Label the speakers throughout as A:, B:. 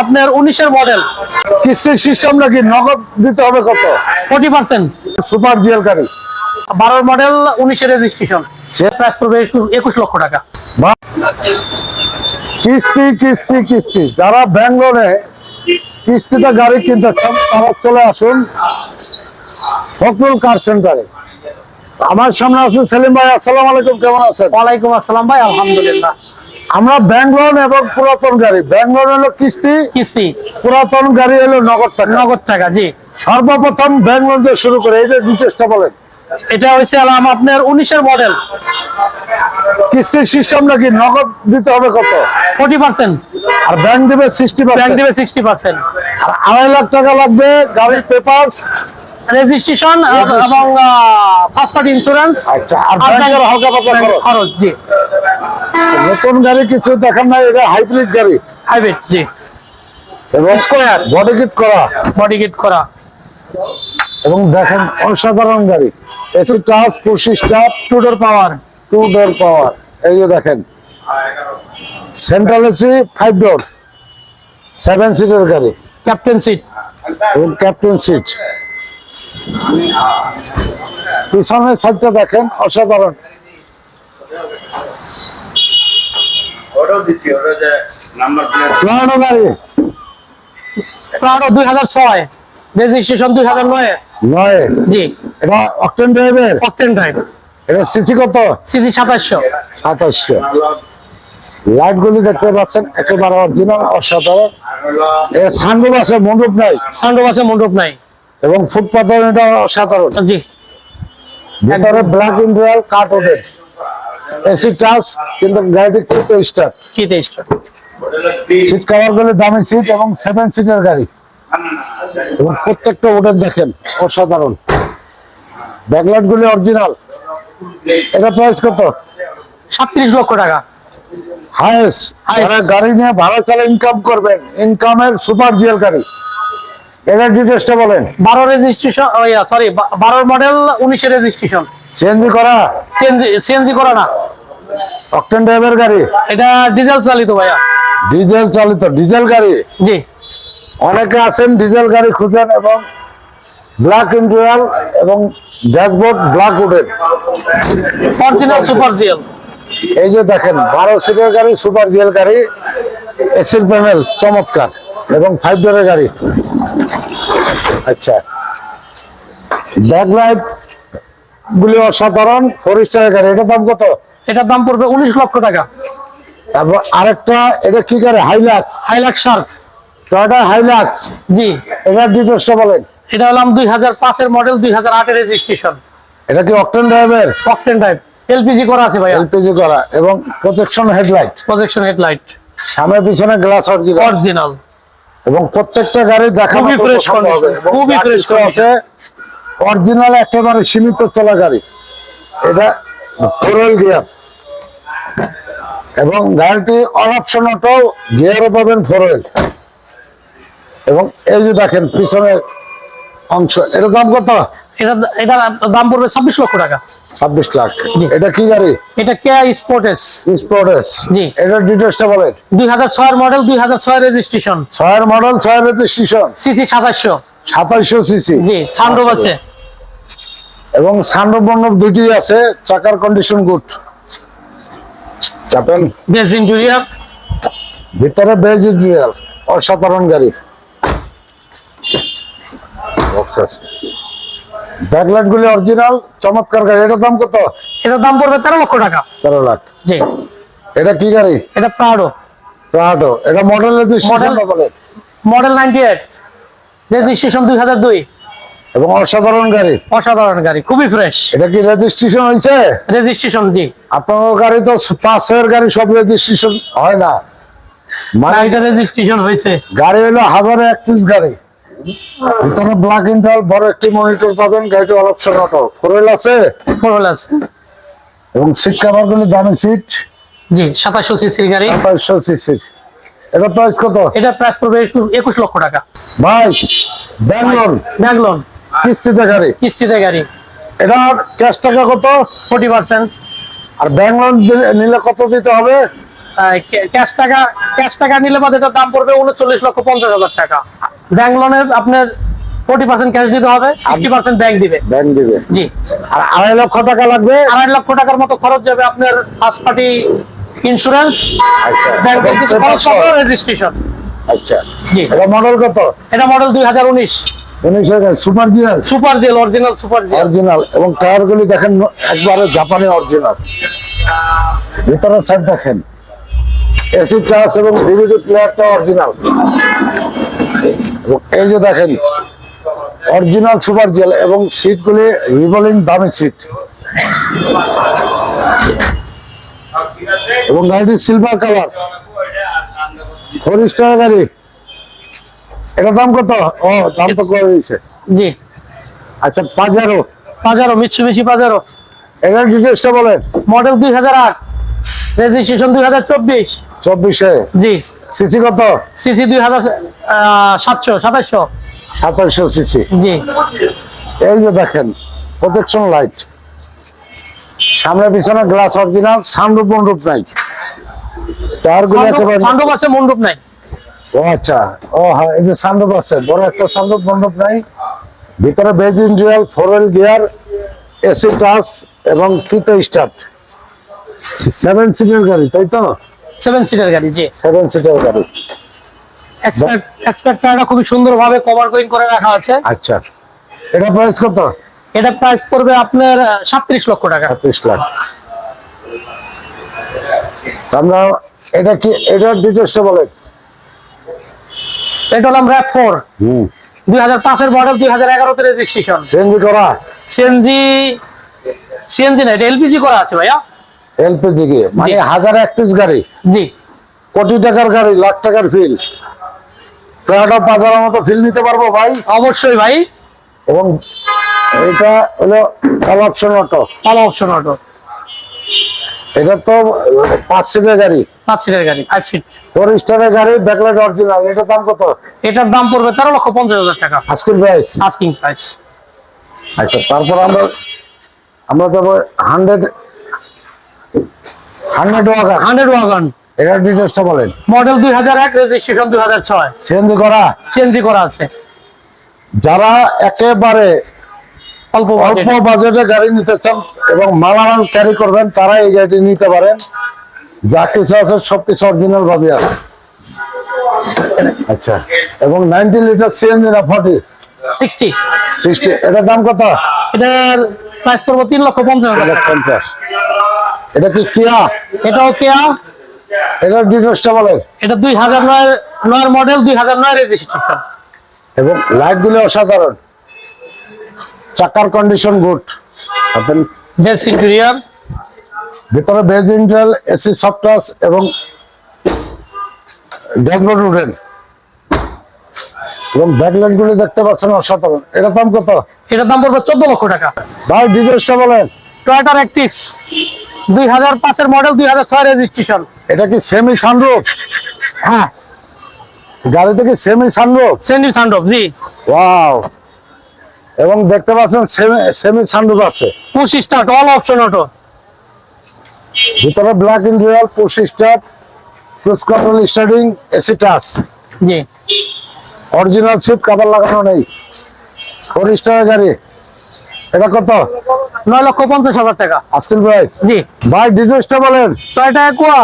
A: আপনার উনিশের মডেল
B: কিস্তির সিস্টেম নাকি নগদ দিতে হবে কত?
A: ফোর্টি পার্সেন্ট
B: সুপার জিএল গাড়ি
A: বারোর মডেল উনিশের রেজিস্ট্রেশন প্রাইস পড়বে একুশ লক্ষ টাকা।
B: কিস্তি কিস্তি কিস্তি। যারা ব্যাঙ্গলোরে কিস্তিতে গাড়ি কিনতে চান তারা চলে আসুন ফখরুল কার সেন্টারে আমার সামনে আছে সেলিম ভাই আসসালাম আলাইকুম কেমন আছেন?
A: ওয়ালাইকুম আসসালাম ভাই আলহামদুলিল্লাহ।
B: আমরা ব্যাঙ্গলোর এবং পুরাতন গাড়ি। ব্যাঙ্গলোর হলো কিস্তি
A: কিস্তি।
B: পুরাতন গাড়ি হলো নগদ টাকা।
A: নগদ টাকা জি।
B: সর্বপ্রথম ব্যাঙ্গলোর দিয়ে শুরু করে এই যে ডিটেলসটা বলেন।
A: এটা হচ্ছে আলাম আপনার উনিশের মডেল
B: কিস্তির সিস্টেম নাকি নগদ দিতে হবে কত?
A: ফোর্টি পার্সেন্ট
B: আর ব্যাংক দিবে সিক্সটি
A: ব্যাংক দেবে সিক্সটি পার্সেন্ট
B: আর আড়াই লাখ টাকা লাগবে গাড়ির পেপার
A: রেজিস্ট্রেশন এবং ফার্স্ট পার্টি ইন্স্যুরেন্স
B: আচ্ছা আর ব্যাংকের হালকা পাতলা খরচ।
A: খরচ জি।
B: নতুন গাড়ি কিছু দেখার না এটা হাইব্রিড গাড়ি।
A: হাইব্রিড জি।
B: এবং
A: Square।
B: বডি কিট করা।
A: বডি কিট করা।
B: এবং দেখেন অসাধারণ গাড়ি। AC touch step
A: two door power
B: two door power এই যে দেখেন। Central AC five door seven সিটের গাড়ি।
A: ক্যাপ্টেন সিট
B: এবং ক্যাপ্টেন সিট পিছনের সাইডটা দেখেন অসাধারণ।
C: ওটাও দিচ্ছি ওটা যে নাম্বার প্লেট
B: পুরানো গাড়ি।
A: প্রাড়ো দুই হাজার ছয় রেজিস্ট্রেশন দুই হাজার নয়।
B: নয়।
A: জি।
B: এটা অকটেন ড্রাইভের
A: অকটেন ড্রাইভ
B: এটা সিসি কত?
A: সিজি সাতাশশো।
B: সাতাশশো। লাইট গুলি দেখতে পাচ্ছেন একেবারে অরিজিনাল অসাধারণ। এর সানরুফ আছে মন্ডপ নাই?
A: সান্ডো বাসে মণ্ডপ নাই।
B: এবং ফুটপাথের এটা অসাধারণ।
A: জি।
B: ভিতরে ব্ল্যাক ইন্ডিয়াল কাঠ ওদের এসি টাচ কিন্তু গাড়িটি খুব স্টার্ট
A: কি তেইশটা
C: ওটা
B: সিট কভার গুলি দামি সিট এবং সেভেন সিটের গাড়ি। এবং প্রত্যেকটা ওদের দেখেন অসাধারণ। ব্যাকলাইট গুলি অরিজিনাল এটা প্রাইস কত?
A: সাতত্রিশ লক্ষ টাকা।
B: হায়েস্ট গাড়ি নিয়ে ভাড়া চালা ইনকাম করবেন ইনকামের সুপার জিএল গাড়ি। এটা ডিটেলসটা বলেন?
A: বারো রেজিস্ট্রেশন সরি বারোর মডেল উনিশের রেজিস্ট্রেশন
B: সিএনজি করা?
A: সিএনজি সিএনজি করা না।
B: অকটেন ড্রাইভার গাড়ি?
A: এটা ডিজেল চালিত ভাইয়া।
B: ডিজেল চালিত ডিজেল গাড়ি?
A: জি।
B: অনেকে আছেন ডিজেল গাড়ি খুঁজেন এবং ব্ল্যাক ইন্টেরিয়াল এবং ড্যাশবোর্ড ব্ল্যাক উডের
A: অরিজিনাল সুপার জিএল
B: এই যে দেখেন বারো সিটের গাড়ি সুপার জিএল গাড়ি এসির প্যানেল চমৎকার এবং ফাইভ ডোরের গাড়ি। আচ্ছা। ব্যাকলাইট গুলি অসাধারণ ফোর স্টারের গাড়ি। এটা দাম কত?
A: এটার দাম পড়বে উনিশ লক্ষ টাকা।
B: তারপর আরেকটা এটা কি গাড়ি Hilux
A: Hilux shark
B: Toyota Hilux
A: জি।
B: এটার ডিটেলসটা বলেন।
A: এটা হলাম দুই হাজার পাঁচের মডেল দুই হাজার আটের রেজিস্ট্রেশন
B: এটা কি অকটেন ড্রাইভের
A: অকটেন টাইপ এলপিজি করা আছে ভাইয়া।
B: এলপিজি করা। এবং প্রোটেকশন হেডলাইট
A: প্রজেকশন হেডলাইট
B: সামনে পিছনে গ্লাস অরিজিনাল
A: অরিজিনাল
B: এবং প্রত্যেকটা গাড়ি দেখা
A: খুবই condition,
B: এবং
A: খুবই condition।
B: আছে অরিজিনাল একেবারে সীমিত চলা গাড়ি। এটা ফোরওয়েল গিয়ার এবং গাড়িটি অপশন অটো গিয়ারও পাবেন ফোরওয়েল এবং এই যে দেখেন পিছনের অংশ এটা দাম কত?
A: এটা দাম পড়বে ছাব্বিশ লক্ষ টাকা।
B: ছাব্বিশ লাখ। এটা কি গাড়ি?
A: এটা কে স্পোর্টেস
B: স্পোর্টেস
A: জি।
B: ডিটেলসটা বলেন
A: দুই হাজার ছয়ের মডেল দুই হাজার ছয় রেজিস্ট্রেশন
B: ছয়ের মডেল রেজিস্ট্রেশন
A: সিসি সাতাশশো।
B: সিসি।
A: জি সানরুফ আছে।
B: এবং সান্ডব মণ্ডপ দুটি আছে চাকার কন্ডিশন গুড চাপেন।
A: বেস ইন্টেরিয়ার
B: ভিতরে বেজ ইন্টেরিয়াল অসাধারণ গাড়ি। ব্যাকলাইট গুলি অরিজিনাল চমৎকার গাড়ি। এটার দাম কত?
A: এটার দাম পড়বে তেরো লক্ষ টাকা।
B: তেরো লাখ।
A: জি।
B: এটা কি গাড়ি?
A: এটা প্রাডো
B: প্রাডো এটা
A: Model-
B: বলে
A: মডেল নাইনটি এইট রেজিস্ট্রেশন দুই হাজার দুই।
B: এবং অসাধারণ গাড়ি।
A: অসাধারণ গাড়ি খুবই ফ্রেশ
B: এটা কি রেজিস্ট্রেশন হয়েছে?
A: রেজিস্ট্রেশন জি।
B: আপনার গাড়ি তো পাঁচ ছয়ের গাড়ি সব রেজিস্ট্রেশন হয় না। মানে
A: গাড়িটা রেজিস্ট্রেশন হয়েছে।
B: গাড়ি হলো হাজারে এক পিস গাড়ি। ভিতরে ব্ল্যাক ইন্টাল বড় একটি মনিটর পাবেন গাড়িটি অল অপশন অটো ফোরেল আছে?
A: ফোর আছে।
B: এবং সিট কাভারগুলো দামি সিট
A: জি সাতাশশো সিসির গাড়ি।
B: সাতাইশশো সিসি এটা প্রাইস কত?
A: এটা প্রাইস পড়বে একটু- একুশ লক্ষ টাকা।
B: ভাই ব্যাঙ্গলোর।
A: ব্যাংক লোন
B: কিস্তিতে গাড়ি?
A: কিস্তিতে গাড়ি।
B: এটা ক্যাশ টাকা কত?
A: Forty percent.
B: আর ব্যাঙ্গলোর নিলে কত দিতে হবে?
A: ক্যাশ টাকা ক্যাশ টাকা নিলে বাদে এটার দাম পড়বে উনচল্লিশ লক্ষ পঞ্চাশ হাজার টাকা। ব্যাংক লোনের আপনার ফোর্টি পার্সেন্ট ক্যাশ দিতে হবে সিক্সটি পার্সেন্ট ব্যাংক দিবে।
B: ব্যাংক দিবে।
A: জি।
B: আর আড়াই লক্ষ টাকা লাগবে?
A: আড়াই লক্ষ টাকার মতো খরচ যাবে আপনার ফার্স্ট পার্টি ইন্স্যুরেন্স ব্যাংকের কিছু খরচ রেজিস্ট্রেশন
B: আচ্ছা।
A: জি।
B: এটা মডেল কত?
A: এটা মডেল দুই হাজার উনিশ।
B: Super
A: GL original super GL.
B: Original. এবং টায়ার গুলি দেখেন ন- একবারে জাপানি অরিজিনাল। ভিতরের সাইড দেখেন। এসি টাচ এবং ডিভিডি প্লেয়ারটা অরিজিনাল। এবং এই যে দেখেন অরিজিনাল সুপার জেল এবং সিট গুলি রিভলিং দামি সিট এবং গাড়িটি সিলভার কালার ফোর স্টার গাড়ি। এটা দাম কত? ও দাম তো করে দিয়েছে
A: জি।
B: আচ্ছা পাজারো
A: পাজারো মিৎসুবিশি পাজারো
B: এটার ডিটেলসটা বলেন।
A: মডেল দুই হাজার আট। রেজিস্ট্রেশন দুই হাজার চব্বিশ।
B: চব্বিশে?
A: জি।
B: সিসি কত?
A: সিসি দুই হাজার সাতশো সাতাশশো।
B: সাতাশশো সিসি।
A: জি।
B: এই যে দেখেন প্রোটেকশন লাইট সামনে পিছনে গ্লাস অরিজিনাল সানরূপ মন্ডপ নাই। একেবারে
A: সান্ডব আছে মন্ডপ নাই।
B: ও আচ্ছা। ও হ্যাঁ এই যে সানরূপ আছে বড় একটা সানরূপ মন্ডপ নাই। ভিতরে beige interior four wheel gear AC touch এবং কিতো স্টার্ট সেভেন সিটের গাড়ি তাই তো?
A: সেভেন সিটার গাড়ি জি।
B: সেভেন সিটের গাড়ি।
A: এক্সপার্ট এক্সপার্ট টায়ারটা খুবই সুন্দরভাবে কভার কোইং করে রাখা আছে।
B: আচ্ছা। এটা প্রাইস কত?
A: এটা প্রাইস পড়বে আপনার সাতত্রিশ লক্ষ টাকা।
B: ছাব্বিশ লাখ। আমরা এটা কি এটার ডিটেলসটা বলেন।
A: এটা হলাম র্যাপ ফোর
B: হুম।
A: দুই হাজার পাঁচের মডেল দুই হাজার এগারোতে রেজিস্ট্রেশন
B: সিএনজি করা?
A: সিএনজি সিএনজি না এটা এলপিজি করা আছে ভাইয়া।
B: এলপিজি কি? মানে। হাজার এক পিস গাড়ি?
A: জি।
B: কোটি টাকার গাড়ি লাখ টাকার ফিল টয়োটা পাঁচার মতো ফিল নিতে পারব ভাই?
A: অবশ্যই ভাই।
B: এবং এটা হলো অল অপশন অটো
A: ভালো অপশন অটো
B: এটা তো পাঁচ সিটের গাড়ি।
A: পাঁচ সিটের গাড়ি ফাইভ সিট
B: ফোর স্টারের গাড়ি ব্যাকলাইট অরিজিনাল এটার দাম কত?
A: এটার দাম পড়বে তেরো লক্ষ পঞ্চাশ হাজার টাকা।
B: আজকের প্রাইস
A: আস্কিং প্রাইস
B: আচ্ছা তারপর আমরা আমরা যাব hundred hundred wagon
A: hundred wagon
B: এটার ডিটেলসটা বলেন।
A: মডেল দুই হাজার এক রেজিস্ট্রেশন দুই হাজার ছয়।
B: সিএনজি করা?
A: সিএনজি করা আছে।
B: যারা একেবারে
A: অল্প বাজেটে
B: গাড়ি নিতে চান এবং মালামাল ক্যারি করবেন তারা এই গাড়িটি নিতে পারেন। যা কিছু আছে সবকিছু অরিজিনাল ভাবে আছে। আচ্ছা এবং নাইনটি লিটার সিএনজি না ফর্টি
A: সিক্সটি
B: সিক্সটি এটার দাম কত?
A: এটার প্রাইস পড়ব তিন লক্ষ পঞ্চাশ হাজার।
B: এটা পঞ্চাশ। এটা কি কিয়া
A: এটাও কেয়া
B: এটার ডিটেলসটা বলেন
A: এটা দুই হাজার নয় নয়ের মডেল দুই হাজার নয় রেজিস্ট্রেশন
B: এবং লাইটগুলো অসাধারণ। চাকার কন্ডিশন গুড
A: বেস ইন্টেরিয়ার
B: ভিতরে বেজ ইন্টেল এসি সফটওয়্যার এবং উডেন এবং ব্যাকলাইট গুলি দেখতে পাচ্ছেন অসাধারণ। এটা দাম কত?
A: দাম পড়বে চোদ্দ লক্ষ টাকা।
B: ভাই ডিটেলসটা বলেন।
A: টয়োটার অ্যাক্টিভস দুই হাজার পাঁচের মডেল দুই হাজার ছয় রেজিস্ট্রেশন
B: এটা কি সেমি সানরুফ
A: হ্যাঁ।
B: গাড়িতে কি সেমি সানরুফ
A: সেন্ডি সান্ডব জি।
B: ওয়াও এবং দেখতে পাচ্ছেন সেমি সেমি সানরুফ আছে।
A: পঁচিশ স্টার্ট অল অপশন অটো
B: ভিতরে black interior push start cruise control starting AC touch
A: জি।
B: অরিজিনাল সিট কভার লাগানো নেই। ফোর স্টারের গাড়ি। এটা কত?
A: নয় লক্ষ পঞ্চাশ হাজার টাকা।
B: আস্কিল প্রাইস
A: জি।
B: ভাই ডিটেলসটা বলেন।
A: টয়োটা একুয়া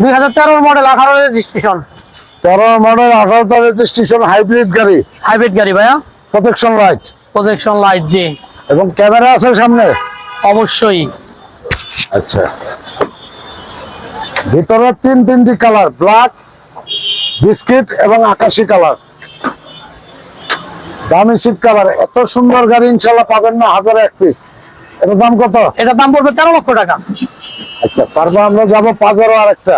A: দুই হাজার তেরোর মডেল আঠারো রেজিস্ট্রেশন
B: তেরো মডেল আঠারোটা রেজিস্ট্রেশন হাইব্রিড গাড়ি।
A: হাইব্রিড গাড়ি ভাইয়া।
B: প্রোটেকশন লাইট
A: প্রজেকশন লাইট জি।
B: এবং ক্যামেরা আছে সামনে?
A: অবশ্যই।
B: আচ্ছা। ভিতরে তিন তিনটি কালার ব্ল্যাক বিস্কিট এবং আকাশি কালার। দামি সিট কালার এত সুন্দর গাড়ি ইনশাল্লাহ পাবেন না হাজার এক পিস এটার দাম কত?
A: এটার দাম পড়বে তেরো লক্ষ টাকা।
B: আচ্ছা তারপর আমরা যাব পাঁচেরও আরেকটা।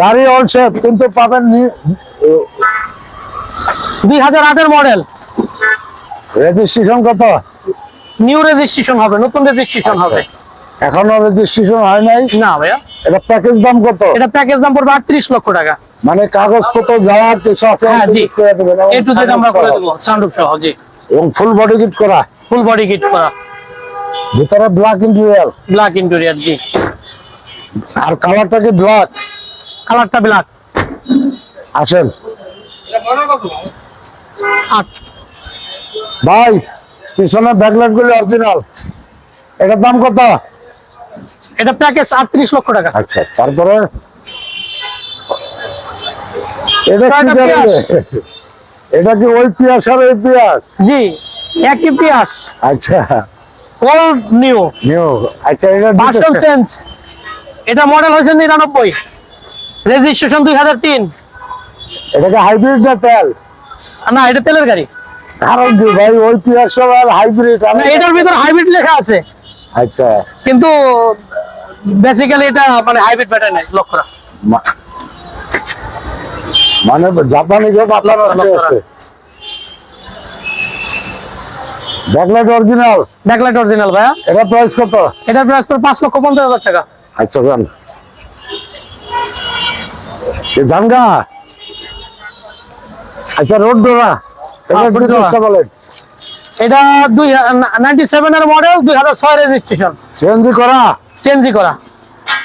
B: গাড়ি অল শেপ কিন্তু পাবেন
A: দুই হাজার আটের মডেল
B: রেজিস্ট্রেশন কত?
A: নিউ রেজিস্ট্রেশন হবে নতুন রেজিস্ট্রেশন হবে।
B: এখনও রেজিস্ট্রেশন হয় নাই?
A: না ভাইয়া।
B: এটা প্যাকেজ দাম কত?
A: এটা প্যাকেজ দাম পড়বে আটত্রিশ লক্ষ টাকা।
B: মানে কাগজপত্র যা কিছু আছে
A: হ্যাঁ জি।
B: করে দেবেন এবং
A: এ টু জেড আমরা করে। দেবো সানরুফ সহ জি।
B: এবং ফুল বডি কিট করা?
A: ফুল বডি কিট করা।
B: ভিতরে ব্ল্যাক ইন্টেরিয়ার
A: ব্ল্যাক ইন্টেরিয়ার জি।
B: আর কালারটা কি ব্ল্যাক
A: কালারটা ব্ল্যাক
B: আসেন।
A: আট
B: ভাই পিছনে ব্যাকলাইট গুলি অরিজিনাল এটার দাম কত?
A: এটা প্যাকেজ আটত্রিশ লক্ষ টাকা।
B: আচ্ছা তারপরে? এটা কি এটা কি ওই পিয়াস আর ওই পিয়াস?
A: জি একই পিয়াস।
B: আচ্ছা।
A: ওল্ড নিউ
B: নিউ আচ্ছা এটা
A: ভার্সন চেঞ্জ এটা মডেল হয়েছে নিরানব্বই। রেজিস্ট্রেশন দুই হাজার তিন।
B: এটা কি হাইব্রিড না তেল?
A: না এটা তেলের গাড়ি।
B: কারণ কি ভাই ওই পিয়াস আর হাইব্রিড
A: না এটার ভিতরে হাইব্রিড লেখা আছে।
B: আচ্ছা।
A: কিন্তু বেসিক্যালি এটা মানে হাইব্রিড ব্যাটারি নাই লক্ষ্য
B: মানে জাপানি
A: লক্ষ্য রাখ।
B: আছে। ব্যাকলাইট অরিজিনাল
A: ব্যাকলাইট অরিজিনাল ভাইয়া।
B: এটা প্রাইস কত?
A: এটার প্রাইস পড়ে পাঁচ লক্ষ পঞ্চাশ হাজার টাকা।
B: আচ্ছা যান এ দাঙ্গা আচ্ছা রোড ডোরা এটা
A: হ্যাঁ, এটা দুই নাইনটি সেভেন এর মডেল দুই হাজার ছয় রেজিস্ট্রেশন
B: সিএনজি করা?
A: সিএনজি করা।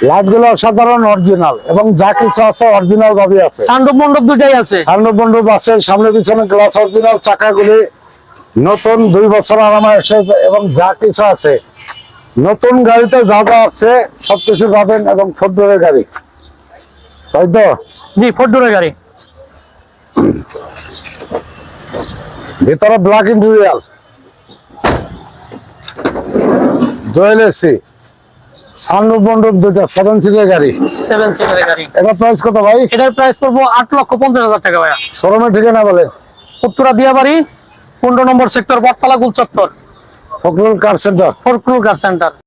B: লাইটগুলো অসাধারণ অরিজিনাল এবং যা কিছু আছে অরিজিনাল ভাবে আছে।
A: সান্ডব মন্ডপ দুইটাই আছে।
B: সামনে বন্ধু আছে সামনে পিছনে গ্লাস অরিজিনাল চাকাগুলি নতুন দুই বছর আরামে এসেছে এবং যা কিছু আছে। নতুন গাড়িতে যা যা আছে সবকিছু পাবেন এবং ফোর গাড়ি। তাই তো?
A: জি ফোর ডোরের গাড়ি।
B: ভিতরে black interior dual AC sunroof মন্ডপ দুইটা সেভেন সিটের গাড়ি।
A: সেভেন সিটের গাড়ি।
B: এটা প্রাইস কত ভাই?
A: এটার প্রাইস পড়ব আট লক্ষ পঞ্চাশ হাজার টাকা ভাইয়া।
B: শোরুমের ঠিকানা বলে।
A: উত্তরা দিয়াবাড়ি পনেরো number sector Battala Golchattar.
B: Fakhrul car centre
A: Fakhrul car centre